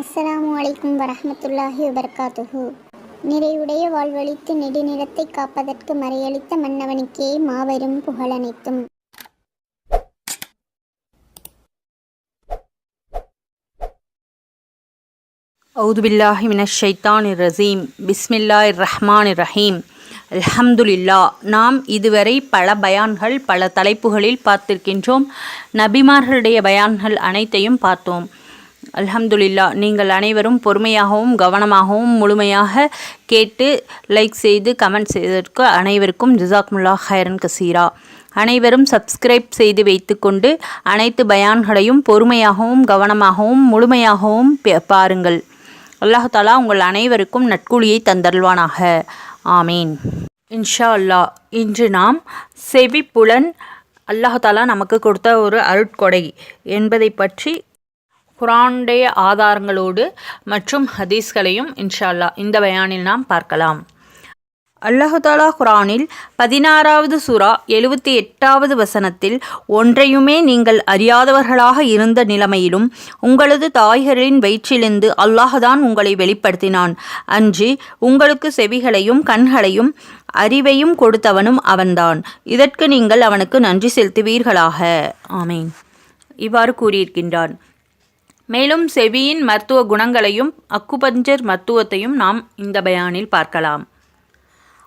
அஸ்ஸலாமு அலைக்கும் வரஹ்மத்துல்லாஹி வபர்காத்துஹு. நிறைவுடைய வாழ்வழித்து நெடுநிறத்தை காப்பதற்கு மறையளித்த மன்னவனுக்கே மாபெரும் புகழனைத்தும் அவுது பில்லாஹி மினஷ் ஷைத்தான் ரசீம் பிஸ்மில்லாஹ் ரஹ்மான் ரஹீம். அல்ஹம்துலில்லா நாம் இதுவரை பல பயான்கள் பல தலைப்புகளில் பார்த்திருக்கின்றோம். நபிமார்களுடைய பயான்கள் அனைத்தையும் பார்த்தோம். அல்ஹம்துலில்லா நீங்கள் அனைவரும் பொறுமையாகவும் கவனமாகவும் முழுமையாக கேட்டு லைக் செய்து கமெண்ட் செய்ததற்கு அனைவருக்கும் ஜிசாக்முல்லா ஹைரன் கசீரா. அனைவரும் சப்ஸ்கிரைப் செய்து வைத்துக்கொண்டு அனைத்து பயான்களையும் பொறுமையாகவும் கவனமாகவும் முழுமையாகவும் பே- பாருங்கள். அல்லாஹ் தாலா உங்கள் அனைவருக்கும் நட்குழியை தந்தருள்வானாக. ஆமீன். இன்ஷா அல்லாஹ் இன்று நாம் செவிப்புலன் அல்லாஹ் தாலா நமக்கு கொடுத்த ஒரு அருட்கொடை என்பதை பற்றி குரானுடைய ஆதாரங்களோடு மற்றும் ஹதீஸ்களையும் இன்ஷா அல்லாஹ் இந்த பயானில் நாம் பார்க்கலாம். அல்லாஹாலா குரானில் பதினாறாவது சூரா எழுபத்தி எட்டாவது வசனத்தில் ஒன்றையுமே நீங்கள் அறியாதவர்களாக இருந்த நிலைமையிலும் உங்களது தாய்களின் வயிற்றிலிருந்து அல்லாஹதான் உங்களை வெளிப்படுத்தினான். அன்று உங்களுக்கு செவிகளையும் கண்களையும் அறிவையும் கொடுத்தவனும் அவன்தான். இதற்கு நீங்கள் அவனுக்கு நன்றி செலுத்துவீர்களாக. ஆமீன். இவ்வாறு கூறியிருக்கின்றான். மேலும் செவியின் மருத்துவ குணங்களையும் அக்குபஞ்சர் மருத்துவத்தையும் நாம் இந்த பயானில் பார்க்கலாம்.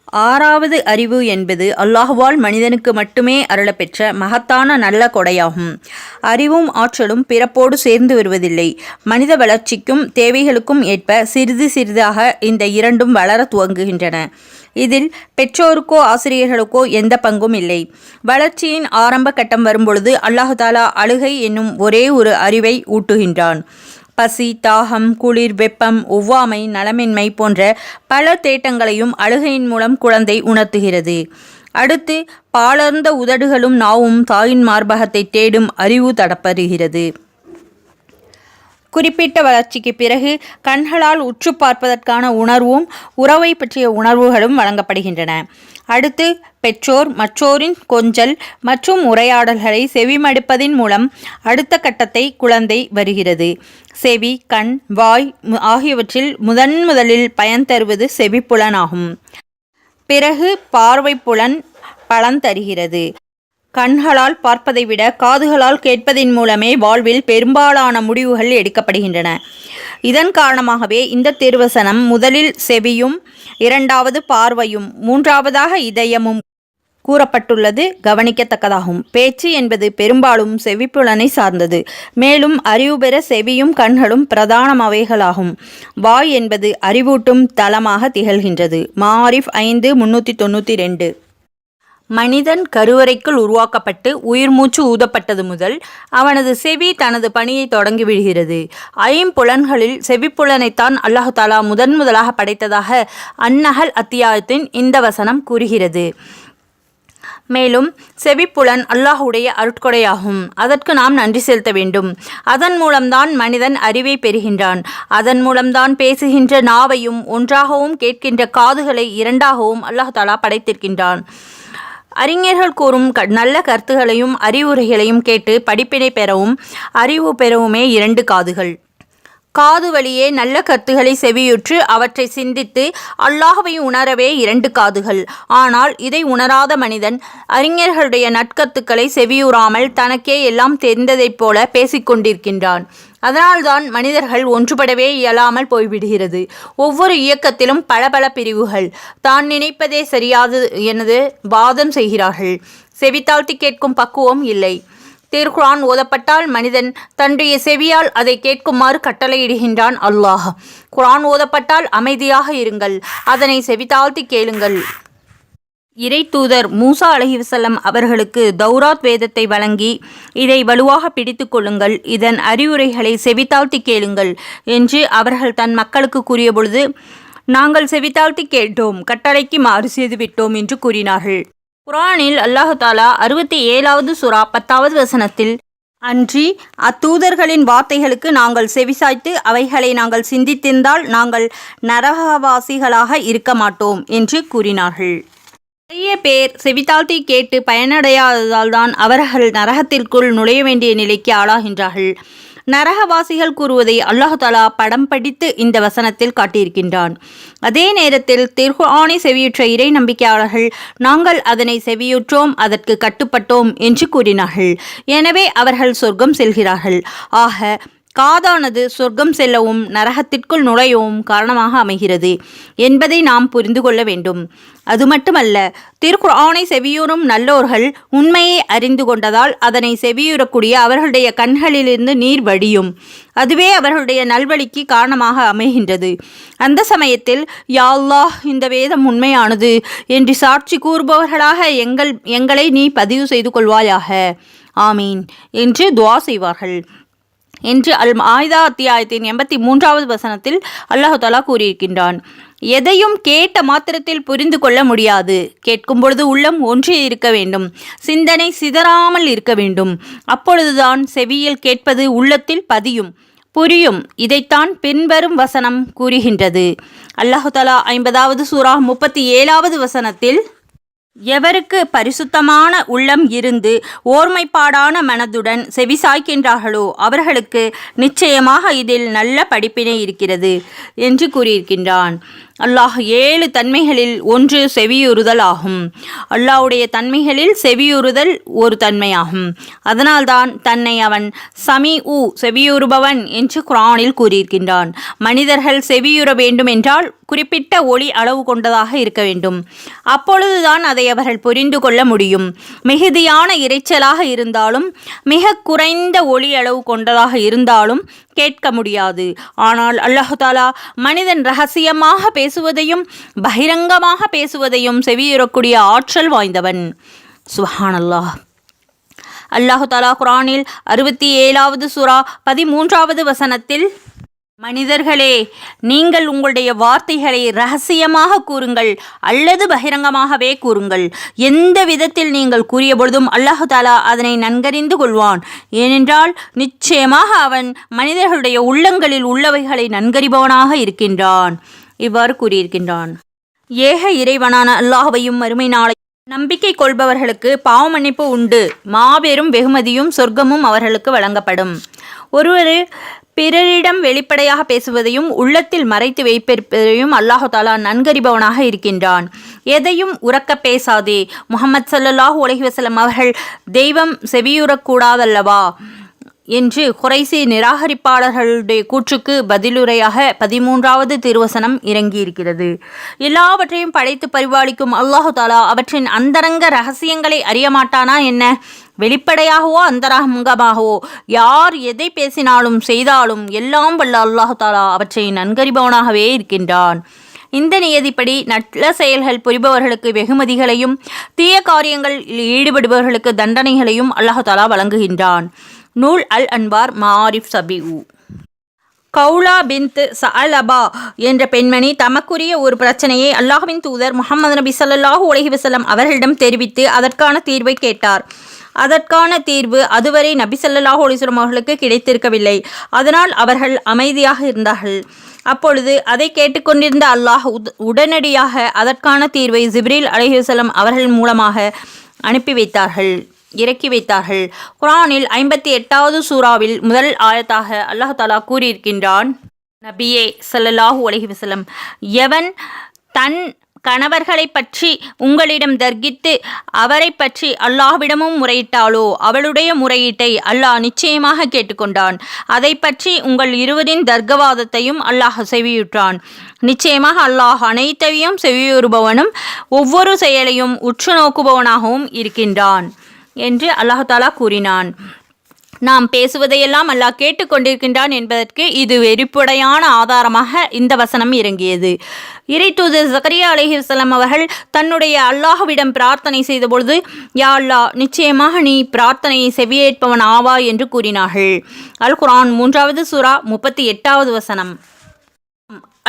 ஆறாவது அறிவு என்பது அல்லாஹுவால் மனிதனுக்கு மட்டுமே அருளப்பெற்ற மகத்தான நல்ல கொடையாகும். அறிவும் ஆற்றலும் பிறப்போடு சேர்ந்து வருவதில்லை. மனித வளர்ச்சிக்கும் தேவைகளுக்கும் ஏற்ப சிறிது சிறிதாக இந்த இரண்டும் வளர துவங்குகின்றன. இதில் பெற்றோருக்கோ ஆசிரியர்களுக்கோ எந்த பங்கும் இல்லை. வளர்ச்சியின் ஆரம்ப கட்டம் வரும்பொழுது அல்லாஹு தாலா அழுகை என்னும் ஒரே ஒரு அறிவை ஊட்டுகின்றான். பசி தாகம் குளிர் வெப்பம் ஒவ்வாமை நலமின்மை போன்ற பல தேட்டங்களையும் அழுகையின் மூலம் குழந்தை உணர்த்துகிறது. அடுத்து பாலர்ந்த உதடுகளும் நாவும் தாயின் மார்பகத்தை தேடும் அறிவு தடப்பருகிறது குறிப்பிட்ட வளர்ச்சிக்கு பிறகு கண்களால் உற்று பார்ப்பதற்கான உணர்வும் உறவை பற்றிய உணர்வுகளும் வழங்கப்படுகின்றன. அடுத்து பெற்றோர் மற்றோரின் கொஞ்சல் மற்றும் உரையாடல்களை செவிமடுப்பதின் மூலம் அடுத்த கட்டத்தை குழந்தை வருகிறது. செவி கண் வாய் ஆகியவற்றில் முதன் முதலில் பயன் தருவது செவிப்புலனாகும். பிறகு பார்வை புலன் பலன் தருகிறது. கண்களால் பார்ப்பதை விட காதுகளால் கேட்பதின் மூலமே வாழ்வில் பெரும்பாலான முடிவுகள் எடுக்கப்படுகின்றன. இதன் காரணமாகவே இந்த திருவசனம் முதலில் செவியும் இரண்டாவது பார்வையும் மூன்றாவதாக இதயமும் கூறப்பட்டுள்ளது. கவனிக்கத்தக்கதாகும். பேச்சு என்பது பெரும்பாலும் செவிப்புலனை சார்ந்தது. மேலும் அறிவு பெற செவியும் கண்களும் பிரதானமாவைகளாகும் வாய் என்பது அறிவூட்டும் தளமாக திகழ்கின்றது. மாரிஃப் ஐந்து முன்னூற்றி தொண்ணூற்றி ரெண்டு. மனிதன் கருவறைக்குள் உருவாக்கப்பட்டு உயிர் மூச்சு ஊதப்பட்டது முதல் அவனது செவி தனது பணியை தொடங்கி விடுகிறது. ஐம்புலன்களில் செவிப்புலனைத்தான் அல்லாஹு தாலா முதன் முதலாக படைத்ததாக அந்நகல் அத்தியாயத்தின் இந்த வசனம் கூறுகிறது. மேலும் செவிப்புலன் அல்லாஹுடைய அருட்கொடையாகும். அதற்கு நாம் நன்றி செலுத்த வேண்டும். அதன் மூலம்தான் மனிதன் அறிவை பெறுகின்றான். அதன் மூலம்தான் பேசுகின்ற நாவையும் ஒன்றாகவும் கேட்கின்ற காதுகளை இரண்டாகவும் அல்லாஹ் தாலா படைத்திருக்கின்றான். அறிஞர்கள் கூறும் க நல்ல கருத்துகளையும் அறிவுரைகளையும் கேட்டு படிப்பினை பெறவும் அறிவு பெறவுமே இரண்டு காதுகள். காது வழியே நல்ல கருத்துக்களை செவியுற்று அவற்றை சிந்தித்து அல்லாஹவை உணரவே இரண்டு காதுகள். ஆனால் இதை உணராத மனிதன் அறிஞர்களுடைய நற்கத்துக்களை செவியுறாமல் தனக்கே எல்லாம் தெரிந்ததைப் போல பேசிக்கொண்டிருக்கின்றான். அதனால்தான் மனிதர்கள் ஒன்றுபடவே இயலாமல் போய்விடுகிறது. ஒவ்வொரு இயக்கத்திலும் பல பல பிரிவுகள். தான் நினைப்பதே சரியாது எனது வாதம் செய்கிறார்கள். செவித்தாழ்த்தி கேட்கும் பக்குவம் இல்லை. திருக்குரான் ஓதப்பட்டால் மனிதன் தன்னுடைய செவியால் அதை கேட்குமாறு கட்டளையிடுகின்றான் அல்லாஹ். குரான் ஓதப்பட்டால் அமைதியாக இருங்கள். அதனை செவித்தாழ்த்தி கேளுங்கள். இறை தூதர் மூசா அலஹிவசல்லம் அவர்களுக்கு தௌராத் வேதத்தை வழங்கி இதை வலுவாக பிடித்து கொள்ளுங்கள் இதன் அறிவுரைகளை செவித்தாழ்த்தி கேளுங்கள் என்று அவர்கள் தன் மக்களுக்கு கூறிய பொழுது நாங்கள் செவித்தாழ்த்தி கேட்டோம் கட்டளைக்கு மாறு செய்துவிட்டோம் என்று கூறினார்கள். குரானில் அல்லாஹு தாலா அறுபத்தி ஏழாவது சுறா பத்தாவது வசனத்தில் அன்றி அத்தூதர்களின் வார்த்தைகளுக்கு நாங்கள் செவிசாய்த்து அவைகளை நாங்கள் சிந்தித்திருந்தால் நாங்கள் நரகவாசிகளாக இருக்க மாட்டோம் என்று கூறினார்கள். நிறைய பேர் செவித்தாழ்த்தி கேட்டு பயனடையாததால் தான் அவர்கள் நரகத்திற்குள் நுழைய வேண்டிய நிலைக்கு ஆளாகின்றார்கள். நரகவாசிகள் கூறுவதை அல்லாஹாலா படம் படித்து இந்த வசனத்தில் காட்டியிருக்கின்றான். அதே நேரத்தில் திருஹானை செவியுற்ற இறை நம்பிக்கையாளர்கள் நாங்கள் அதனை செவியுற்றோம் அதற்கு கட்டுப்பட்டோம் என்று கூறினார்கள். எனவே அவர்கள் சொர்க்கம் செல்கிறார்கள். ஆக காதானது சொர்க்கம் செல்லவும் நரகத்திற்குள் நுழையவும் காரணமாக அமைகிறது. என்பதை நாம் புரிந்து கொள்ள வேண்டும். அது மட்டுமல்ல திருக்குர்ஆனை செவியூறும் நல்லோர்கள் உண்மையை அறிந்து கொண்டதால் அதனை செவியூறக்கூடிய அவர்களுடைய கண்களிலிருந்து நீர் வடியும். அதுவே அவர்களுடைய நல்வழிக்கு காரணமாக அமைகின்றது. அந்த சமயத்தில் யாழ்லா இந்த வேதம் உண்மையானது என்று சாட்சி கூறுபவர்களாக எங்கள் எங்களை நீ பதிவு செய்து கொள்வாயாக. ஆமீன். என்று துவா செய்வார்கள். என்று அல் ஆயுதா அத்தியாயத்தின் எண்பத்தி மூன்றாவது வசனத்தில் அல்லாஹாலா கூறியிருக்கின்றான். எதையும் கேட்ட மாத்திரத்தில் புரிந்து கொள்ள முடியாது. கேட்கும் பொழுது உள்ளம் ஒன்றே இருக்க வேண்டும். சிந்தனை சிதறாமல் இருக்க வேண்டும். அப்பொழுதுதான் செவியில் கேட்பது உள்ளத்தில் பதியும். புரியும். இதைத்தான் பின்வரும் வசனம் கூறுகின்றது. அல்லாஹு தலா ஐம்பதாவது சூரா முப்பத்தி ஏழாவது வசனத்தில் எவருக்கு பரிசுத்தமான உள்ளம் இருந்து ஓர்மைப்பாடான மனதுடன் செவிசாய்க்கின்றார்களோ அவர்களுக்கு நிச்சயமாக இதில் நல்ல படிப்பினை இருக்கிறது என்று கூறியிருக்கின்றான். அல்லாஹ் ஏழு தன்மைகளில் ஒன்று செவியுறுதல் ஆகும் அல்லாஹ்வுடைய தன்மைகளில் செவியுறுதல் ஒரு தன்மையாகும். அதனால்தான் தன்னை அவன் சமி உ செவியுறுபவன் என்று குரானில் கூறியிருக்கின்றான். மனிதர்கள் செவியுற வேண்டும் என்றால் குறிப்பிட்ட ஒளி அளவு கொண்டதாக இருக்க வேண்டும். அப்பொழுதுதான் அதை அவர்கள் புரிந்து கொள்ள முடியும். மிகுதியான இரைச்சலாக இருந்தாலும் மிக குறைந்த ஒளி அளவு கொண்டதாக இருந்தாலும் கேட்க முடியாது. ஆனால் அல்லாஹாலா மனிதன் ரகசியமாக பேசுவதையும் பகிரங்கமாக பேசுவதையும் செவியுறக்கூடிய ஆற்றல் வாய்ந்தவன் சுஹானல்லாஹ் அல்லாஹு தாலா குரானில் அறுபத்தி ஏழாவது சுறா பதிமூன்றாவது வசனத்தில் மனிதர்களே நீங்கள் உங்களுடைய வார்த்தைகளை ரகசியமாக கூறுங்கள் அல்லது பகிரங்கமாகவே கூறுங்கள். எந்த விதத்தில் நீங்கள் கூறிய பொழுதும் அல்லாஹு தாலா அதனை நன்கறிந்து கொள்வான். ஏனென்றால் நிச்சயமாக அவன் மனிதர்களுடைய உள்ளங்களில் உள்ளவைகளை நன்கறிபவனாக இருக்கின்றான். இவ்வாறு கூறியிருக்கின்றான். ஏக இறைவனான அல்லாஹையும் மறுமை நாளை நம்பிக்கை கொள்பவர்களுக்கு பாவமன்னிப்பு உண்டு. மாபெரும் வெகுமதியும் சொர்க்கமும் அவர்களுக்கு வழங்கப்படும். ஒருவர் பிறரிடம் வெளிப்படையாக பேசுவதையும் உள்ளத்தில் மறைத்து வைப்பிருப்பதையும் அல்லாஹு தாலா நன்கறிபவனாக இருக்கின்றான். எதையும் உறக்க பேசாதே. முகமது சல்லாஹூ உலகி வசலம் அவர்கள் தெய்வம் செவியுறக்கூடாதல்லவா? என்று குறைசி நிராகரிப்பாளர்களுடைய கூற்றுக்கு பதிலுரையாக பதிமூன்றாவது திருவசனம் இறங்கியிருக்கிறது. எல்லாவற்றையும் படைத்து பரிபாலிக்கும் அல்லாஹு தாலா அவற்றின் அந்தரங்க ரகசியங்களை அறியமாட்டானா என்ன? வெளிப்படையாகவோ அந்தரங்கமாகவோ யார் எதை பேசினாலும் செய்தாலும் எல்லாம் வல்ல அல்லாஹு தாலா அவற்றை நன்கறிபவனாகவே இருக்கின்றான். இந்த நியதிப்படி நல்ல செயல்கள் புரிபவர்களுக்கு வெகுமதிகளையும் தீய காரியங்களில் ஈடுபடுபவர்களுக்கு தண்டனைகளையும் அல்லாஹு தாலா வழங்குகின்றான். நூல் அல் அன்பார் மாரிஃப் சபிஉ. கவுலா பின்த் சஅலபா என்ற பெண்மணி தமக்குரிய ஒரு பிரச்சனையை அல்லாஹ்வின் தூதர் முகமது நபி ஸல்லல்லாஹு உலகி வசலம் அவர்களிடம் தெரிவித்து அதற்கான தீர்வை கேட்டார். அதற்கான தீர்வு அதுவரை நபி ஸல்லல்லாஹு அலைஹி அவர்களுக்கு கிடைத்திருக்கவில்லை. அதனால் அவர்கள் அமைதியாக இருந்தார்கள். அப்பொழுது அதை கேட்டுக்கொண்டிருந்த அல்லாஹ் உடனடியாக அதற்கான தீர்வை ஜிப்ரீல் அலிஹசலம் அவர்கள் மூலமாக அனுப்பி வைத்தார்கள். இறக்கி வைத்தார்கள். குரானில் ஐம்பத்தி எட்டாவது சூறாவில் முதல் ஆயத்தாக அல்லாஹாலா கூறியிருக்கின்றான். நபியே ஸல்லல்லாஹு அலைஹி எவன் தன் கணவர்களை பற்றி உங்களிடம் தர்கித்து அவரை பற்றி அல்லாஹ்விடமும் முறையிட்டாளோ அவளுடைய முறையீட்டை அல்லாஹ் நிச்சயமாக கேட்டுக்கொண்டான். அதை பற்றி உங்கள் இருவரின் தர்க்கவாதத்தையும் அல்லாஹ் செவியுற்றான். நிச்சயமாக அல்லாஹ் அனைத்தையும் செவியுறுபவனும் ஒவ்வொரு செயலையும் உற்று நோக்குபவனாகவும் இருக்கின்றான். என்று அல்லாஹ் தாலா கூறினான். நாம் பேசுவதையெல்லாம் அல்லாஹ் கேட்டுக்கொண்டிருக்கின்றான் என்பதற்கு இது வெறிப்புடையான ஆதாரமாக இந்த வசனம் இறங்கியது. இறைத்தூதர் ஜக்கரியா அலைஹிஸ்ஸலாம் அவர்கள் தன்னுடைய அல்லாஹுவிடம் பிரார்த்தனை செய்தபொழுது யா அல்லா நிச்சயமாக நீ பிரார்த்தனையை செவியேற்பவன் ஆவா என்று கூறினார்கள். அல் குரான் மூன்றாவது சூரா முப்பத்தி எட்டாவது வசனம்.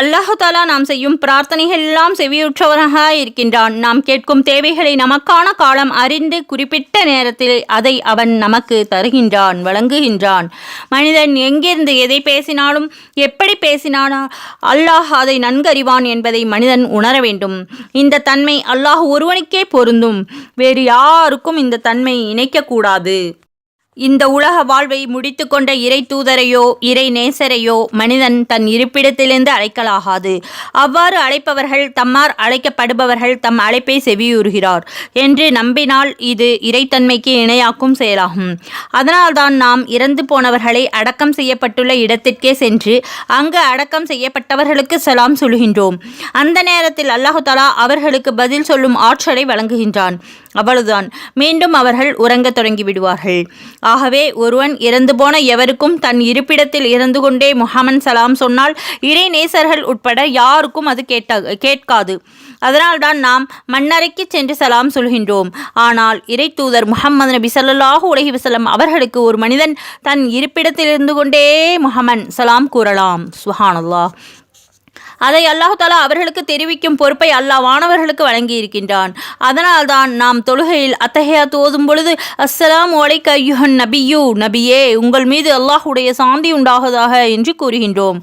அல்லாஹாலா நாம் செய்யும் பிரார்த்தனைகள் எல்லாம் செவியுற்றவராக இருக்கின்றான். நாம் கேட்கும் தேவைகளை நமக்கான காலம் அறிந்து குறிப்பிட்ட நேரத்தில் அதை அவன் நமக்கு தருகின்றான் வழங்குகின்றான். மனிதன் எங்கிருந்து எதை பேசினாலும் எப்படி பேசினாலும் அல்லாஹ் அதை நன்கறிவான் என்பதை மனிதன் உணர வேண்டும். இந்த தன்மை அல்லாஹ் ஒருவனுக்கே பொருந்தும். வேறு யாருக்கும் இந்த தன்மை இணைக்கக்கூடாது. இந்த உலக வாழ்வை முடித்துக்கொண்ட இறை தூதரையோ இறை நேசரையோ மனிதன் தன் இருப்பிடத்திலிருந்து அழைக்கலாகாது. அவ்வாறு அழைப்பவர்கள் தம்மார் அழைக்கப்படுபவர்கள் தம் அழைப்பை செவியுறுகிறார். என்று நம்பினால் இது இறைத்தன்மைக்கு இணையாக்கும் செயலாகும். அதனால்தான் நாம் இறந்து போனவர்களை அடக்கம் செய்யப்பட்டுள்ள இடத்திற்கே சென்று அங்கு அடக்கம் செய்யப்பட்டவர்களுக்கு சலாம் சொல்கின்றோம். அந்த நேரத்தில் அல்லாஹு தலா அவர்களுக்கு பதில் சொல்லும் ஆற்றலை வழங்குகின்றான். அவ்வளவுதான் மீண்டும் அவர்கள் உறங்கத் தொடங்கி விடுவார்கள். ஆகவே ஒருவன் இறந்து போன எவருக்கும் தன் இருப்பிடத்தில் இருந்து கொண்டே முஹம்மன் சலாம் சொன்னால் இறை நேசர்கள் உட்பட யாருக்கும் அது கேட்ட கேட்காது. அதனால்தான் நாம் மண்ணறைக்கு சென்று சலாம் சொல்கின்றோம். ஆனால் இறை தூதர் முகமது நபி ஸல்லல்லாஹு உலகி வசலம் அவர்களுக்கு ஒரு மனிதன் தன் இருப்பிடத்தில் இருந்து கொண்டே முஹம்மன் சலாம் கூறலாம். சுஹானல்லாஹ். அதை அல்லாஹாலா அவர்களுக்கு தெரிவிக்கும் பொறுப்பை அல்லாஹ் வானவர்களுக்கு வழங்கி இருக்கின்றான் அதனால்தான் நாம் தொழுகையில் அத்தகையா தோதும் பொழுது அஸ்ஸலாம் ஒலைக்க ஐயுஹன் நபியூ. நபியே உங்கள் மீது அல்லாஹுடைய சாந்தி உண்டாகுதாக என்று கூறுகின்றோம்.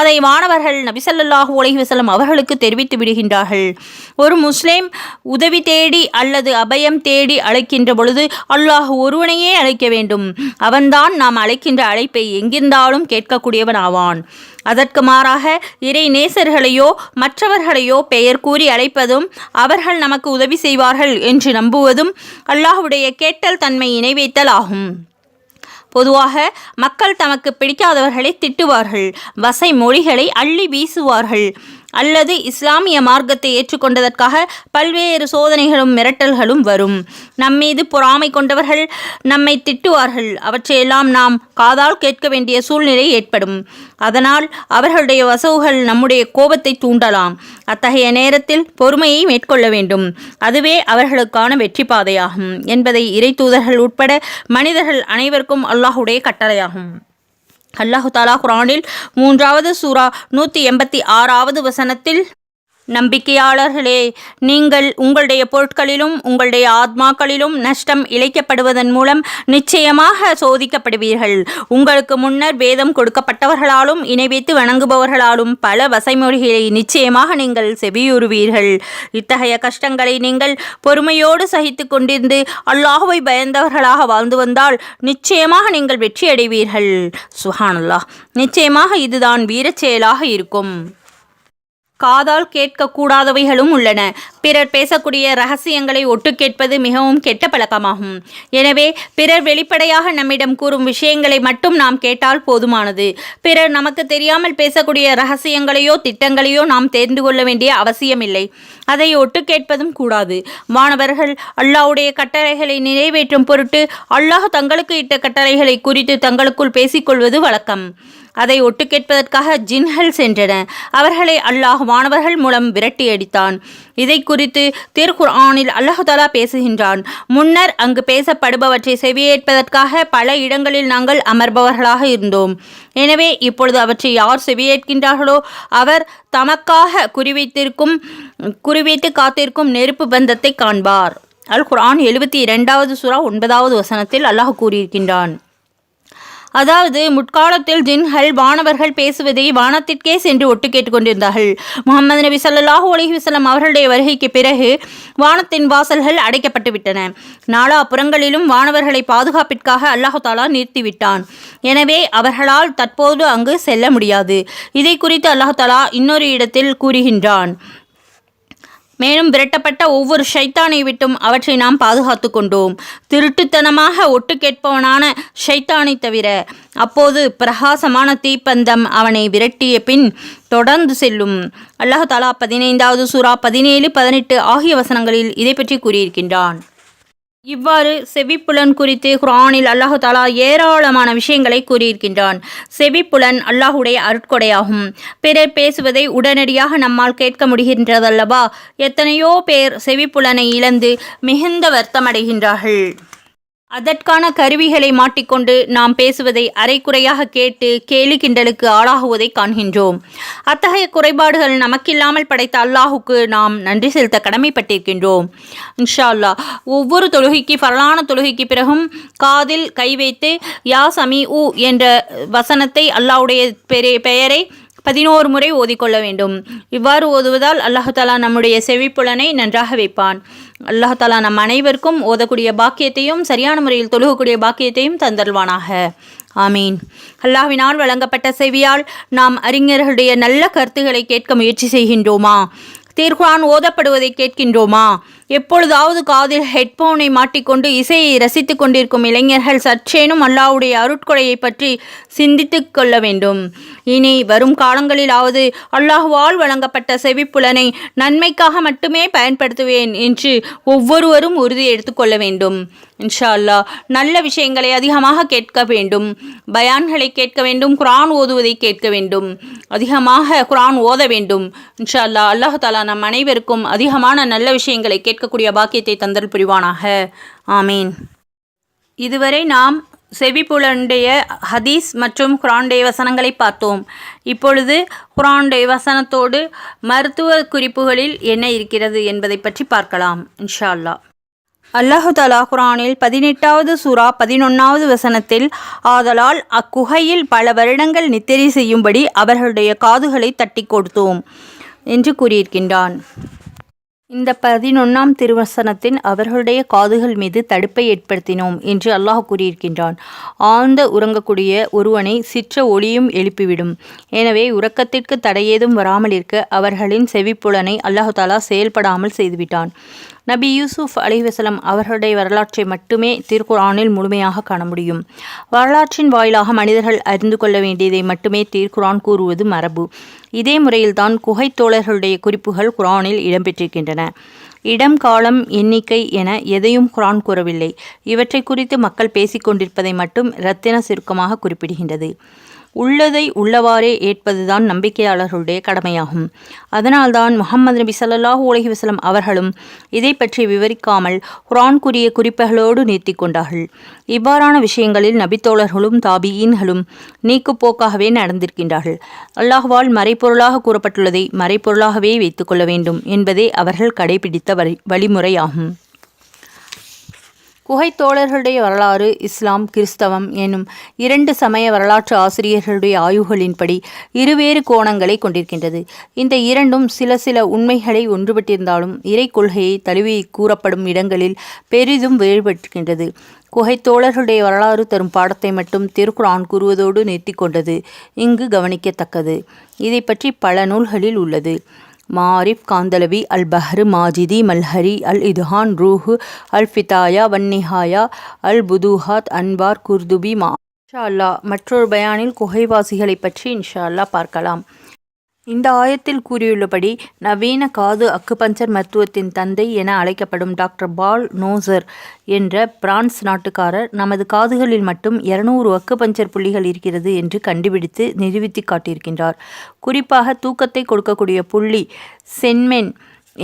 அதை வானவர்கள் நபிசல்லாஹு ஸல்லல்லாஹு வசலம் அவர்களுக்கு தெரிவித்து விடுகின்றார்கள். ஒரு முஸ்லீம் உதவி தேடி அல்லது அபயம் தேடி அழைக்கின்ற பொழுது அல்லாஹ் ஒருவனையே அழைக்க வேண்டும். அவன்தான் நாம் அழைக்கின்ற அழைப்பை எங்கிருந்தாலும் கேட்கக்கூடியவன் ஆவான். அதற்கு மாறாக இறை நேசர்களையோ மற்றவர்களையோ பெயர் கூறி அழைப்பதும் அவர்கள் நமக்கு உதவி செய்வார்கள் என்று நம்புவதும் அல்லாஹுடைய கேட்டல் தன்மை இணைவைத்தல் ஆகும். பொதுவாக மக்கள் தமக்கு பிடிக்காதவர்களை திட்டுவார்கள் வசை மொழிகளை அள்ளி வீசுவார்கள். அல்லது இஸ்லாமிய மார்க்கத்தை ஏற்றுக்கொண்டதற்காக பல்வேறு சோதனைகளும் மிரட்டல்களும் வரும். நம்மீது பொறாமை கொண்டவர்கள் நம்மை திட்டுவார்கள். அவற்றையெல்லாம் நாம் காதால் கேட்க வேண்டிய சூழ்நிலை ஏற்படும். அதனால் அவர்களுடைய வசவுகள் நம்முடைய கோபத்தை தூண்டலாம். அத்தகைய நேரத்தில் பொறுமையை மேற்கொள்ள வேண்டும். அதுவே அவர்களுக்கான வெற்றி பாதையாகும். என்பதை இறை தூதர்கள் உட்பட மனிதர்கள் அனைவருக்கும் அல்லாஹுடைய கட்டளையாகும். அல்லாஹு தாலா குரானில் மூன்றாவது சூரா நூற்றி எண்பத்தி ஆறாவது வசனத்தில் நம்பிக்கையாளர்களே நீங்கள் உங்களுடைய பொருட்களிலும் உங்களுடைய ஆத்மாக்களிலும் நஷ்டம் இழைக்கப்படுவதன் மூலம் நிச்சயமாக சோதிக்கப்படுவீர்கள். உங்களுக்கு முன்னர் வேதம் கொடுக்கப்பட்டவர்களாலும் இணை வைத்து வணங்குபவர்களாலும் பல வசைமொழிகளை நிச்சயமாக நீங்கள் செவியுறுவீர்கள். இத்தகைய கஷ்டங்களை நீங்கள் பொறுமையோடு சகித்து கொண்டிருந்து அல்லாஹுவை பயந்தவர்களாக வாழ்ந்து வந்தால் நிச்சயமாக நீங்கள் வெற்றியடைவீர்கள். சுஹானுல்லா நிச்சயமாக இதுதான் வீரச் செயலாக இருக்கும். காதால் கேட்கக்கூடாதவைகளும் உள்ளன. பிறர் பேசக்கூடிய ரகசியங்களை ஒட்டு கேட்பது மிகவும் கெட்ட பழக்கமாகும். எனவே பிறர் வெளிப்படையாக நம்மிடம் கூறும் விஷயங்களை மட்டும் நாம் கேட்டால் போதுமானது. பிறர் நமக்கு தெரியாமல் பேசக்கூடிய ரகசியங்களையோ திட்டங்களையோ நாம் தெரிந்து கொள்ள வேண்டிய அவசியமில்லை. அதை ஒட்டு கேட்பதும் கூடாது. மாணவர்கள் அல்லாஹ்வுடைய கட்டளைகளை நிறைவேற்றும் பொருட்டு அல்லாஹ் தங்களுக்கு இட்ட கட்டளைகளை குறித்து தங்களுக்குள் பேசிக்கொள்வது வழக்கம். அதை ஒட்டு கேட்பதற்காக ஜின்கள் சென்றன. அவர்களை அல்லாஹ் மாணவர்கள் மூலம் விரட்டி அடித்தான். இதை குறித்து திருக்குர்ஆனில் அல்லாஹ் தாலா பேசுகின்றான். முன்னர் அங்கு பேசப்படுபவற்றை செவியேற்பதற்காக பல இடங்களில் நாங்கள் அமர்பவர்களாக இருந்தோம். எனவே இப்பொழுது அவற்றை யார் செவியேற்கின்றார்களோ அவர் தமக்காக குறிவைத்திருக்கும் குறிவைத்து காத்திருக்கும் நெருப்பு பந்தத்தை காண்பார். அல் குர்ஆன் எழுபத்தி இரண்டாவது சுறா ஒன்பதாவது வசனத்தில் அல்லாஹ் கூறியிருக்கின்றான். அதாவது முற்காலத்தில் ஜின்கள் வானவர்கள் பேசுவதை வானத்திற்கே சென்று ஒட்டு கேட்டுக்கொண்டிருந்தார்கள் முகமது நபி ஸல்லல்லாஹு அலைஹி வஸல்லம் அவர்களுடைய வருகைக்கு பிறகு வானத்தின் வாசல்கள் அடைக்கப்பட்டு விட்டன. நாலா புறங்களிலும் வானவர்களை பாதுகாப்பிற்காக அல்லாஹு தாலா நிறுத்திவிட்டான் எனவே அவர்களால் தற்போது அங்கு செல்ல முடியாது. இதை குறித்து அல்லாஹு தாலா இன்னொரு இடத்தில் கூறுகின்றான். மேலும் விரட்டப்பட்ட ஒவ்வொரு ஷைத்தானை விட்டும் அவற்றை நாம் பாதுகாத்து கொண்டோம். திருட்டுத்தனமாக ஒட்டு கேட்பவனான ஷைத்தானை தவிர அப்போது பிரகாசமான தீப்பந்தம் அவனை விரட்டிய பின் தொடர்ந்து செல்லும். அல்லாஹாலா பதினைந்தாவது சூரா பதினேழு பதினெட்டு ஆகிய வசனங்களில் இதை பற்றி கூறியிருக்கின்றான். இவ்வாறு செவிப்புலன் குறித்து குரானில் அல்லாஹு தாலா ஏராளமான விஷயங்களை கூறியிருக்கின்றான். செவிப்புலன் அல்லாஹுடைய அருட்கொடையாகும். பிறர் பேசுவதை உடனடியாக நம்மால் கேட்க முடிகின்றதல்லவா? எத்தனையோ பேர் செவிப்புலனை இழந்து மிகுந்த வருத்தமடைகின்றார்கள். அதற்கான கருவிகளை மாட்டிக்கொண்டு நாம் பேசுவதை அரைக்குறையாக கேட்டு கேலி கிண்டலுக்கு ஆளாகுவதை காண்கின்றோம். அத்தகைய குறைபாடுகள் நமக்கில்லாமல் படைத்த அல்லாஹுக்கு நாம் நன்றி செலுத்த கடமைப்பட்டிருக்கின்றோம். இன்ஷா அல்லாஹ் ஒவ்வொரு தொழுகைக்கு பரலான தொழுகைக்கு பிறகும் காதில் கை வைத்து யா சமி உ என்ற வசனத்தை அல்லாஹ்வுடைய பெரிய பெயரை பதினோரு முறை ஓதிக்கொள்ள வேண்டும். இவ்வாறு ஓதுவதால் அல்லாஹாலா நம்முடைய செவிப்புலனை நன்றாக வைப்பான். அல்லாஹாலா நம் அனைவருக்கும் ஓதக்கூடிய பாக்கியத்தையும் சரியான முறையில் தொழுகக்கூடிய பாக்கியத்தையும் தந்தல்வானாக ஆமீன். அல்லாஹ்வினால் வழங்கப்பட்ட செவியால் நாம் அறிஞர்களுடைய நல்ல கருத்துக்களை கேட்க முயற்சி செய்கின்றோமா? தீர்குரான் ஓதப்படுவதை கேட்கின்றோமா? எப்பொழுதாவது காதில் ஹெட்போனை மாட்டிக்கொண்டு இசையை ரசித்துக் கொண்டிருக்கும் இளைஞர்கள் சற்றேனும் அல்லாவுடைய அருட்கொடையை பற்றி சிந்தித்து கொள்ள வேண்டும். இனி வரும் காலங்களிலாவது அல்லாஹுவால் வழங்கப்பட்ட செவிப்புலனை நன்மைக்காக மட்டுமே பயன்படுத்துவேன் என்று ஒவ்வொருவரும் உறுதி எடுத்துக்கொள்ள வேண்டும். இன்ஷா அல்லாஹ் நல்ல விஷயங்களை அதிகமாக கேட்க வேண்டும். பயான்களை கேட்க வேண்டும் குரான் ஓதுவதை கேட்க வேண்டும். அதிகமாக குரான் ஓத வேண்டும். இன்ஷா அல்லா அல்லாஹு தாலா நம் அனைவருக்கும் அதிகமான நல்ல விஷயங்களை கேட்க கேட்கக்கூடிய பாக்கியத்தை தந்தல் புரிவானாக. ஆமீன். இதுவரை நாம் செவிப்புலனுடைய ஹதீஸ் மற்றும் குரானுடைய வசனங்களை பார்த்தோம். இப்பொழுது குரானுடைய வசனத்தோடு மருத்துவ குறிப்புகளில் என்ன இருக்கிறது என்பதை பற்றி பார்க்கலாம் இன்ஷா அல்லாஹ் அல்லாஹு தலா குரானில் பதினெட்டாவது சூரா பதினொன்றாவது வசனத்தில் ஆதலால் அக்குகையில் பல வருடங்கள் நித்திரை செய்யும்படி அவர்களுடைய காதுகளை தட்டி கொடுத்தோம் என்று கூறியிருக்கின்றான். இந்த பதினொன்றாம் திருவசனத்தின் அவர்களுடைய காதுகள் மீது தடுப்பை ஏற்படுத்தினோம் என்று அல்லாஹ் கூறியிருக்கின்றான். ஆழ்ந்த உறங்கக்கூடிய ஒருவனை சிற்ற ஒளியும் எழுப்பிவிடும். எனவே உறக்கத்திற்கு தடையேதும் வராமல் இருக்க அவர்களின் செவிப்புலனை அல்லாஹாலா செயல்படாமல் செய்துவிட்டான். நபி யூசுப் அலிவசலம் அவர்களுடைய வரலாற்றை மட்டுமே திருக்குறானில் முழுமையாக காண முடியும். வரலாற்றின் வாயிலாக மனிதர்கள் அறிந்து கொள்ள வேண்டியதை மட்டுமே திருக்குறான் கூறுவது மரபு. இதே முறையில்தான் குகைத் தோழர்களுடைய குறிப்புகள் குரானில் இடம்பெற்றிருக்கின்றன. இடம் காலம் எண்ணிக்கை என எதையும் குரான் கூறவில்லை. இவற்றை குறித்து மக்கள் பேசிக்கொண்டிருப்பதை மட்டும் இரத்தின சுருக்கமாக குறிப்பிடுகின்றது. உள்ளதை உள்ளவாறே ஏற்பதுதான் நம்பிக்கையாளர்களுடைய கடமையாகும். அதனால்தான் முகமது நபி ஸல்லல்லாஹு உலகி வசலம் அவர்களும் இதை பற்றி விவரிக்காமல் குரான்குரிய குறிப்புகளோடு நிறுத்தி கொண்டார்கள். இவ்வாறான விஷயங்களில் நபித்தோழர்களும் தாபியீன்களும் நீக்குப்போக்காகவே நடந்திருக்கின்றார்கள். அல்லாஹ்வால் மறைப்பொருளாக கூறப்பட்டுள்ளதை மறைப்பொருளாகவே வைத்துக்கொள்ள வேண்டும் என்பதே அவர்கள் கடைபிடித்த வழி வழிமுறையாகும். குகை தோழர்களுடைய வரலாறு இஸ்லாம் கிறிஸ்தவம் எனும் இரண்டு சமய வரலாற்று ஆசிரியர்களுடைய ஆய்வுகளின்படி இருவேறு கோணங்களை கொண்டிருக்கின்றது. இந்த இரண்டும் சில சில உண்மைகளை ஒன்றுபட்டிருந்தாலும் இறை கொள்கையை தழுவி கூறப்படும் இடங்களில் பெரிதும் வேறுபட்டிருக்கின்றது. குகை தோழர்களுடைய வரலாறு தரும் பாடத்தை மட்டும் திருக்குரான் கூறுவதோடு நிறுத்தி கொண்டது இங்கு கவனிக்கத்தக்கது. இதை பற்றி பல நூல்களில் உள்ளது. மாரிஃப் காந்தலவி அல் பஹ்ரு மாஜிதி மல்ஹரி அல் இதுஹான் ரூஹு அல் ஃபிதாயா வன்னிஹாயா அல் புதுஹாத் அன்வார் குர்துபி மா இன்ஷா அல்லாஹ். மற்றொரு பயானில் குகைவாசிகளை பற்றி இன்ஷா அல்லா பார்க்கலாம். இந்த ஆயத்தில் கூறியுள்ளபடி நவீன காது அக்குபஞ்சர் மருத்துவத்தின் தந்தை என அழைக்கப்படும் டாக்டர் பால் நோசர் என்ற பிரான்ஸ் நாட்டுக்காரர் நமது காதுகளில் மட்டும் இருநூறு அக்குபஞ்சர் புள்ளிகள் இருக்கிறது என்று கண்டுபிடித்து நிரூபித்து காட்டியிருக்கின்றார். குறிப்பாக தூக்கத்தை கொடுக்கக்கூடிய புள்ளி சென்மென்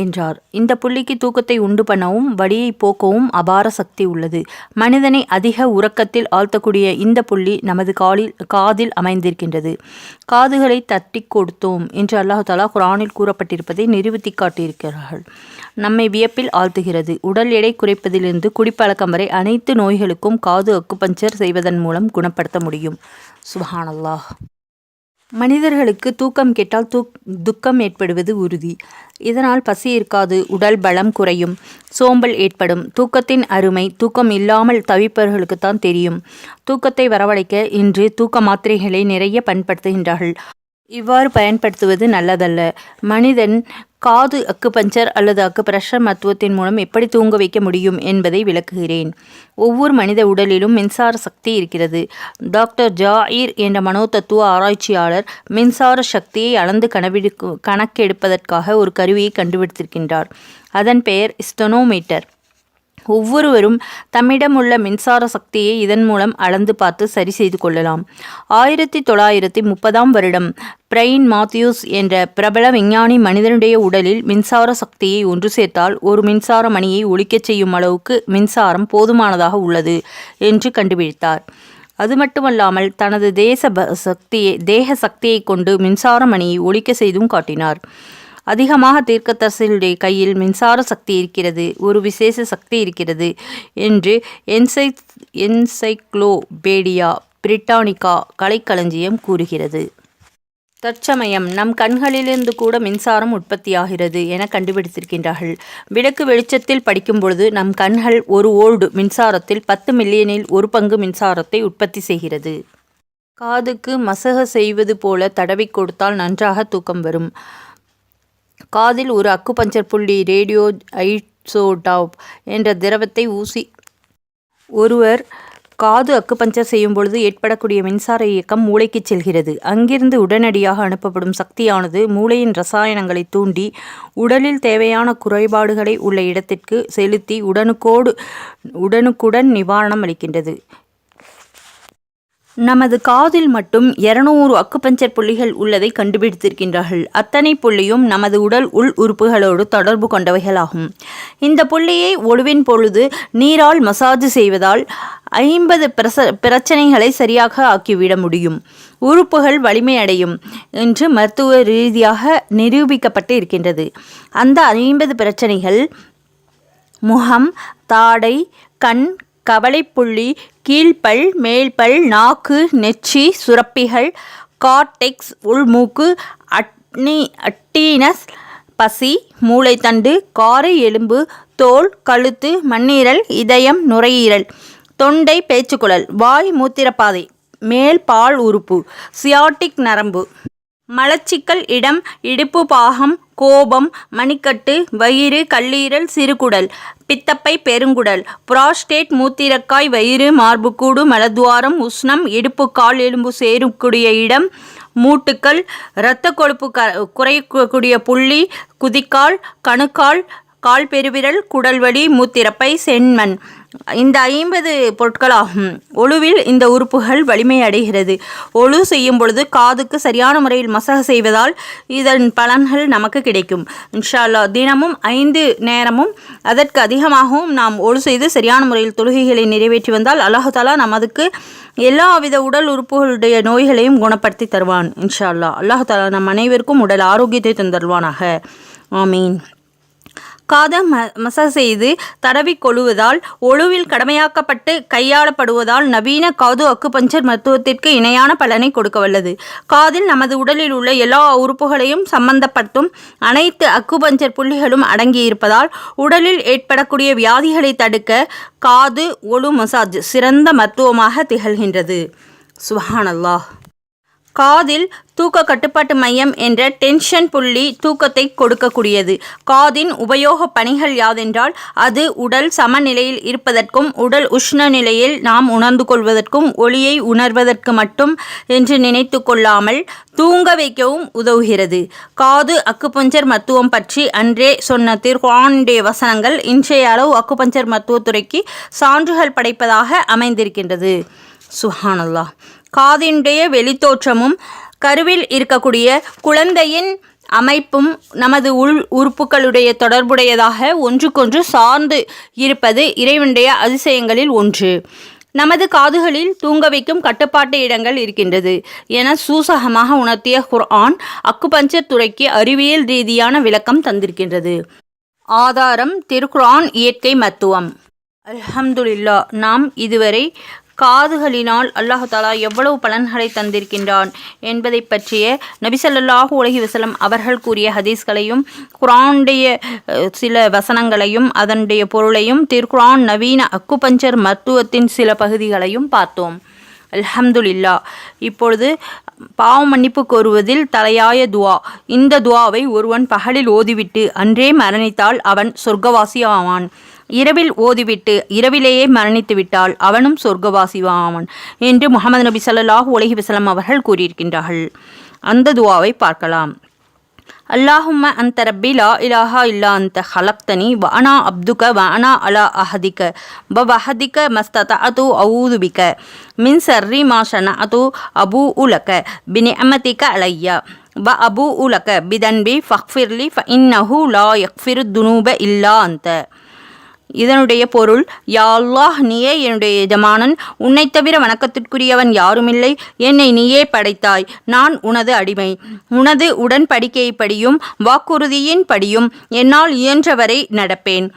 என்றார். இந்த புள்ளிக்கு தூக்கத்தை உண்டு பண்ணவும் வலியை போக்கவும் அபார சக்தி உள்ளது. மனிதனை அதிக உறக்கத்தில் ஆழ்த்தக்கூடிய இந்த புள்ளி நமது காலில் காதில் அமைந்திருக்கின்றது. காதுகளை தட்டி கொடுத்தோம் என்று அல்லாஹாலா குரானில் கூறப்பட்டிருப்பதை நிரூபித்து காட்டியிருக்கிறார்கள் நம்மை வியப்பில் ஆழ்த்துகிறது. உடல் எடை குறைப்பதிலிருந்து குடிப்பழக்கம் வரை அனைத்து நோய்களுக்கும் காது அக்குபஞ்சர் செய்வதன் மூலம் குணப்படுத்த முடியும். சுஹானல்லாஹ் மனிதர்களுக்கு தூக்கம் கெட்டால் தூக் துக்கம் ஏற்படுவது உறுதி. இதனால் பசி இருக்காது உடல் பலம் குறையும் சோம்பல் ஏற்படும் தூக்கத்தின் அருமை தூக்கம் இல்லாமல் தவிப்பவர்களுக்குத்தான் தெரியும். தூக்கத்தை வரவழைக்க இன்று தூக்க மாத்திரைகளை நிறைய பயன்படுத்துகின்றார்கள். இவ்வாறு பயன்படுத்துவது நல்லதல்ல. மனிதன் காது அக்குபஞ்சர் அல்லது அக்குப்ரெஷர் மருத்துவத்தின் மூலம் எப்படி தூங்க வைக்க முடியும் என்பதை விளக்குகிறேன். ஒவ்வொரு மனித உடலிலும் மின்சார சக்தி இருக்கிறது. டாக்டர் ஜாயிர் என்ற மனோதத்துவ ஆராய்ச்சியாளர் மின்சார சக்தியை அளந்து கணவெடுக்கு கணக்கெடுப்பதற்காக ஒரு கருவியை கண்டுபிடித்திருக்கின்றார். அதன் பெயர் ஸ்டெனோமீட்டர். ஒவ்வொருவரும் தம்மிடம் உள்ள மின்சார சக்தியை இதன் மூலம் அளந்து பார்த்து சரி செய்து கொள்ளலாம். ஆயிரத்தி தொள்ளாயிரத்தி முப்பதாம் வருடம் பிரைன் மாத்யூஸ் என்ற பிரபல விஞ்ஞானி மனிதனுடைய உடலில் மின்சார சக்தியை ஒன்று சேர்த்தால் ஒரு மின்சார மணியை ஒழிக்கச் செய்யும் அளவுக்கு மின்சாரம் போதுமானதாக உள்ளது என்று கண்டுபிடித்தார். அது மட்டுமல்லாமல் தனது தேச சக்தியை தேக சக்தியை கொண்டு மின்சார மணியை ஒழிக்க செய்தும் காட்டினார். அதிகமாக தீர்க்கதரிசிகளுடைய கையில் மின்சார சக்தி இருக்கிறது ஒரு விசேஷ சக்தி இருக்கிறது என்று என்சை என்சைக்ளோபேடியா பிரிட்டானிகா கலைக்களஞ்சியம் கூறுகிறது. தற்சமயம் நம் கண்களிலிருந்து கூட மின்சாரம் உற்பத்தியாகிறது என கண்டுபிடித்திருக்கின்றார்கள். விளக்கு வெளிச்சத்தில் படிக்கும் பொழுது நம் கண்கள் ஒரு ஓல்டு மின்சாரத்தில் பத்து மில்லியனில் ஒரு பங்கு மின்சாரத்தை உற்பத்தி செய்கிறது. காதுக்கு மசக செய்வது போல தடவி கொடுத்தால் நன்றாக தூக்கம் வரும். காதில் ஒரு அக்குபஞ்சர் புள்ளி ரேடியோ ஐசோடாப் என்ற திரவத்தை ஊசி. ஒருவர் காது அக்குபஞ்சர் செய்யும் பொழுது ஏற்படக்கூடிய மின்சார இயக்கம் மூளைக்கு செல்கிறது. அங்கிருந்து உடனடியாக அனுப்பப்படும் சக்தியானது மூளையின் ரசாயனங்களை தூண்டி உடலில் தேவையான குறைபாடுகளை உள்ள இடத்திற்கு செலுத்தி உடனுக்கோடு உடனுக்குடன் நிவாரணம் அளிக்கின்றது. நமது காதில் மட்டும் இருநூறு அக்குபஞ்சர் புள்ளிகள் உள்ளதை கண்டுபிடித்திருக்கின்றார்கள். அத்தனை புள்ளியும் நமது உடல் உள் உறுப்புகளோடு தொடர்பு கொண்டவைகளாகும். இந்த புள்ளியை ஒழுவின் பொழுது நீரால் மசாஜ் செய்வதால் ஐம்பது பிரச பிரச்சனைகளை சரியாக ஆக்கிவிட முடியும். உறுப்புகள் வலிமையடையும் என்று மருத்துவ ரீதியாக நிரூபிக்கப்பட்டு இருக்கின்றது. அந்த ஐம்பது பிரச்சனைகள் முகம் தாடை கண் கவலைப்புள்ளி கீழ்ப்பல் மேல்பல் நாக்கு நெச்சி சுரப்பிகள் கார்டெக்ஸ் உள்மூக்கு அட்னி அட்டீனஸ் பசி மூளைத்தண்டு காரை எலும்பு தோல் கழுத்து மண்ணீரல் இதயம் நுரையீரல் தொண்டை பேச்சுக்குழல் வாய் மூத்திரப்பாதை மேல் பால் உறுப்பு சியாட்டிக் நரம்பு. மலச்சிக்கல் இடம் இடுப்பு பாகம் கோபம் மணிக்கட்டு வயிறு கல்லீரல் சிறுகுடல் பித்தப்பை பெருங்குடல் புராஸ்டேட் மூத்திரக்காய் வயிறு மார்புக்கூடு மலத்வாரம் உஷ்ணம் இடுப்பு கால் எலும்பு சேரக்கூடிய இடம் மூட்டுக்கள் இரத்த கொழுப்பு க குறைக்கக்கூடிய புள்ளி குதிக்கால் கணுக்கால் கால் பெருவிரல் குடல்வலி மூத்திரப்பை செண்மண் இந்த ஐம்பது பொருட்களாகும். ஒழுவில் இந்த உறுப்புகள் வலிமை அடைகிறது. ஒழு செய்யும் பொழுது காதுக்கு சரியான முறையில் மசக செய்வதால் இதன் பலன்கள் நமக்கு கிடைக்கும். இன்ஷால்லா தினமும் ஐந்து நேரமும் அதற்கு அதிகமாகவும் நாம் ஒழு செய்து சரியான முறையில் தொழுகைகளை நிறைவேற்றி வந்தால் அல்லாஹு தாலா நமதுக்கு எல்லாவித உடல் உறுப்புகளுடைய நோய்களையும் குணப்படுத்தி தருவான். இன்ஷா அல்லாஹ் தாலா நம் அனைவருக்கும் உடல் ஆரோக்கியத்தை தந்தருவானாக ஆமீன். காதை ம மசாஜ் செய்து தடவி கொள்வதால் ஒழுவில் கடமையாக்கப்பட்டு கையாளப்படுவதால் நவீன காது அக்குபஞ்சர் மருத்துவத்திற்கு இணையான பலனை கொடுக்க வல்லது காதில் நமது உடலில் உள்ள எல்லா உறுப்புகளையும் சம்பந்தப்படுத்தும் அனைத்து அக்குபஞ்சர் புள்ளிகளும் அடங்கியிருப்பதால் உடலில் ஏற்படக்கூடிய வியாதிகளை தடுக்க காது ஒழு மசாஜ் சிறந்த மருத்துவமாக திகழ்கின்றது. சுஹானல்லாஹ் காதில் தூக்க கட்டுப்பாட்டு மையம் என்ற டென்ஷன் புள்ளி தூக்கத்தை கொடுக்கக்கூடியது. காதின் உபயோக பணிகள் யாதென்றால் அது உடல் சமநிலையில் இருப்பதற்கும் உடல் உஷ்ண நிலையில் நாம் உணர்ந்து கொள்வதற்கும் ஒளியை உணர்வதற்கு மட்டும் என்று நினைத்து கொள்ளாமல் தூங்க வைக்கவும் உதவுகிறது. காது அக்குபஞ்சர் மருத்துவம் பற்றி அன்றே சொன்ன திருவானுடைய வசனங்கள் இன்றைய அளவு அக்குபஞ்சர் மருத்துவத்துறைக்கு சான்றுகள் படைப்பதாக அமைந்திருக்கின்றது. சுஹானுல்லா காதினுடைய வெளித்தோற்றமும் கருவில் இருக்கக்கூடிய குழந்தையின் அமைப்பும் நமது உள் உறுப்புகளுடைய தொடர்புடையதாக ஒன்றுக்கொன்று சார்ந்து இருப்பது இறைவனுடைய அதிசயங்களில் ஒன்று. நமது காதுகளில் தூங்க வைக்கும் கட்டுப்பாட்டு இடங்கள் இருக்கின்றது என சூசகமாக உணர்த்திய குர்ஆன் அக்குபஞ்சர் துறைக்கு அறிவியல் ரீதியான விளக்கம் தந்திருக்கின்றது. ஆதாரம் திருக்குரான் இயற்கை மருத்துவம். அல்ஹம்துலில்லா நாம் இதுவரை காதுகளினால் அல்லாஹாலா எவ்வளவு பலன்களை தந்திருக்கின்றான் என்பதை பற்றிய நபிசல்லாஹு உலகி வசலம் அவர்கள் கூறிய ஹதீஸ்களையும் குரானுடைய சில வசனங்களையும் அதனுடைய பொருளையும் திருக்குரான் நவீன அக்குபஞ்சர் மருத்துவத்தின் சில பகுதிகளையும் பார்த்தோம். அல்ஹம்துலில்லா இப்பொழுது பாவ மன்னிப்பு கோருவதில் தலையாய துவா. இந்த துவாவை ஒருவன் பகலில் ஓதிவிட்டு அன்றே மரணித்தால் அவன் சொர்க்கவாசி ஆவான் இரவில் ஓதிவிட்டு இரவிலேயே மரணித்து விட்டால் அவனும் சொர்க்கவாசிவாவான் என்று முகமது நபி சல்லாஹூ உலகி வசலம் அவர்கள் கூறியிருக்கின்றார்கள். அந்த துவாவை பார்க்கலாம். அல்லாஹும்ம அந்த ரப்பி லா இலாஹா இல்லா அந்த ஹலப்தனி வானா அப்துக வானா அலா அஹதிக்க ப வஹதிக்க மஸ்தத அது அவுதுபிக்க மின் சர்ரி மா அது அபு உலக பினி அமதிக்க அலையா ப அபு உலக பிதன்பி ஃபக்ஃபிர்லி ஃப இன்னஹு லா யக்ஃபிரு துனூப இல்லா அந்த இதனுடைய பொருள் யா அல்லாஹ் நீயே என்னுடைய எஜமானன். உன்னைத் தவிர வணக்கத்திற்குரியவன் யாருமில்லை. என்னை நீயே படைத்தாய். நான் உனது அடிமை. உனது உடன்படிக்கைப்படியும் வாக்குறுதியின் படியும் என்னால் இயன்றவரை நடப்பேன்.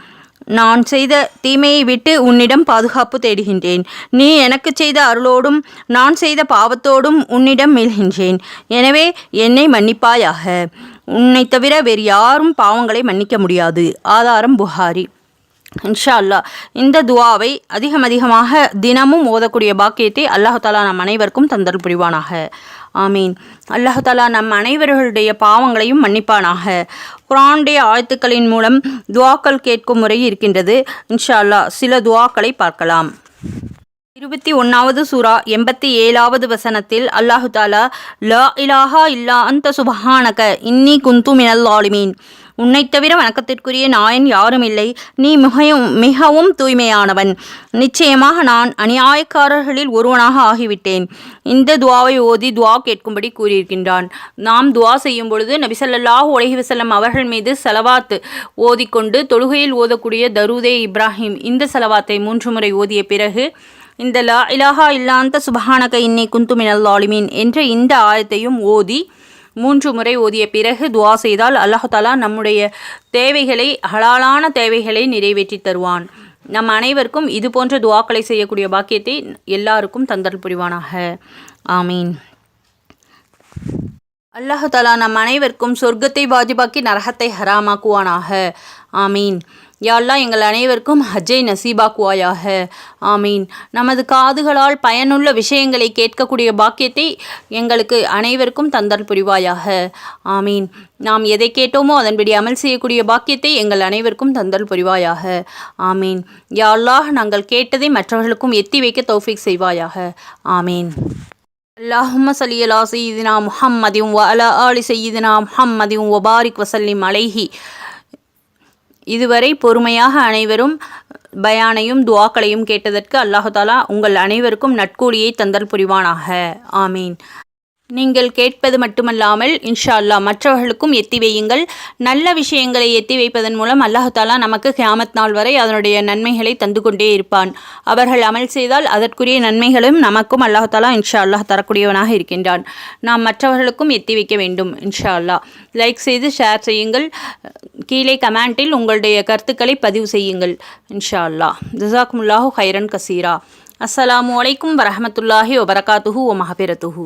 நான் செய்த தீமையை விட்டு உன்னிடம் பாதுகாப்பு தேடுகின்றேன். நீ எனக்கு செய்த அருளோடும் நான் செய்த பாவத்தோடும் உன்னிடம் மீள்கின்றேன் எனவே என்னை மன்னிப்பாயாக. உன்னை தவிர வேறு யாரும் பாவங்களை மன்னிக்க முடியாது. ஆதாரம் புகாரி. இன்ஷா அல்லாஹ் இந்த துவாவை அதிகம் அதிகமாக தினமும் ஓதக்கூடிய பாக்கியத்தை அல்லாஹ் தாலா நம் அனைவருக்கும் தந்தல் புரிவானாக. ஆமீன். அல்லாஹ் தாலா நம் அனைவர்களுடைய பாவங்களையும் மன்னிப்பானாக. குரானுடைய ஆயத்துக்களின் மூலம் துவாக்கள் கேட்கும் முறை இருக்கின்றது. இன்ஷா அல்லாஹ் சில துவாக்களை பார்க்கலாம். இருபத்தி ஒன்றாவது சூரா எண்பத்தி ஏழாவது வசனத்தில் அல்லாஹு தாலா லா இலாஹா இல்லா அந்த சுபஹானக இன்னி குந்து மினல் ஆலிமீன் உன்னைத் தவிர வணக்கத்திற்குரிய நாயன் யாரும் இல்லை. நீ மிகவும் மிகவும் தூய்மையானவன். நிச்சயமாக நான் அநியாயக்காரர்களில் ஒருவனாக ஆகிவிட்டேன். இந்த துவாவை ஓதி துவா கேட்கும்படி கூறியிருக்கின்றான். நாம் துவா செய்யும் பொழுது நபிசல்லாஹு உலகி வசல்லம் அவர்கள் மீது செலவாத்து ஓதிக்கொண்டு தொழுகையில் ஓதக்கூடிய தருதே இப்ராஹிம் இந்த செலவாத்தை மூன்று முறை ஓதிய பிறகு இந்த லா இலாஹா இல்லாந்த சுபஹானக இன்னை குந்துமினல் லாலிமீன் என்ற இந்த ஆயத்தையும் ஓதி மூன்று முறை ஓதிய பிறகு துவா செய்தால் அல்லாஹாலா நம்முடைய தேவைகளை ஹலாலான தேவைகளை நிறைவேற்றி தருவான். நம் அனைவருக்கும் இது போன்ற துவாக்களை செய்யக்கூடிய பாக்கியத்தை எல்லாருக்கும் தந்தல் புரிவானாக. ஆமீன். அல்லாஹாலா நம் அனைவருக்கும் சொர்க்கத்தை பாஜிபாக்கி நரகத்தை ஹராமாக்குவானாக. ஆமீன். யாழ்லாம் எங்கள் அனைவருக்கும் அஜய் நசீபாக்குவாயாக. ஆமீன். நமது காதுகளால் பயனுள்ள விஷயங்களை கேட்கக்கூடிய பாக்கியத்தை எங்களுக்கு அனைவருக்கும் தந்தால் புரிவாயாக. ஆமீன். நாம் எதை கேட்டோமோ அதன்படி அமல் செய்யக்கூடிய பாக்கியத்தை எங்கள் அனைவருக்கும் தந்தல் புரிவாயாக. ஆமீன். யாழ்லாஹ் நாங்கள் கேட்டதை மற்றவர்களுக்கும் எத்தி வைக்க தௌஃபிக் செய்வாயாக. ஆமீன். அல்லாஹும்ம சல்லியலா செய்தினா முஹம்மதியும் வ அலா ஆலி செய்தினா முஹம்மதியும் ஒபாரிக் வசல்லிம் அலைஹி. இதுவரை பொறுமையாக அனைவரும் பயானையும் துவாக்களையும் கேட்டதற்கு அல்லாஹாலா உங்கள் அனைவருக்கும் நட்கூலியை தந்தல் புரிவானாக. ஆமீன். நீங்கள் கேட்பது மட்டுமல்லாமல் இன்ஷா அல்லா மற்றவர்களுக்கும் எத்தி வையுங்கள். நல்ல விஷயங்களை எத்தி வைப்பதன் மூலம் அல்லாஹு தாலா நமக்கு கியாமத் நாள் வரை அதனுடைய நன்மைகளை தந்து கொண்டே இருப்பான். அவர்கள் அமல் செய்தால் அதற்குரிய நன்மைகளும் நமக்கும் அல்லாஹாலா இன்ஷா அல்லாஹ் தரக்கூடியவனாக இருக்கின்றான். நாம் மற்றவர்களுக்கும் எத்தி வைக்க வேண்டும் இன்ஷா அல்லாஹ் லைக் செய்து ஷேர் செய்யுங்கள். கீழே கமெண்டில் உங்களுடைய கருத்துக்களை பதிவு செய்யுங்கள் இன்ஷா அல்லாஹ் ஜிசாக்முல்லாஹு ஹைரன் கசீரா. அஸ்ஸலாமு அலைக்கும் வரமத்துல்லாஹி வபரகாத்துஹு ஒ மஹபிரத்துஹூ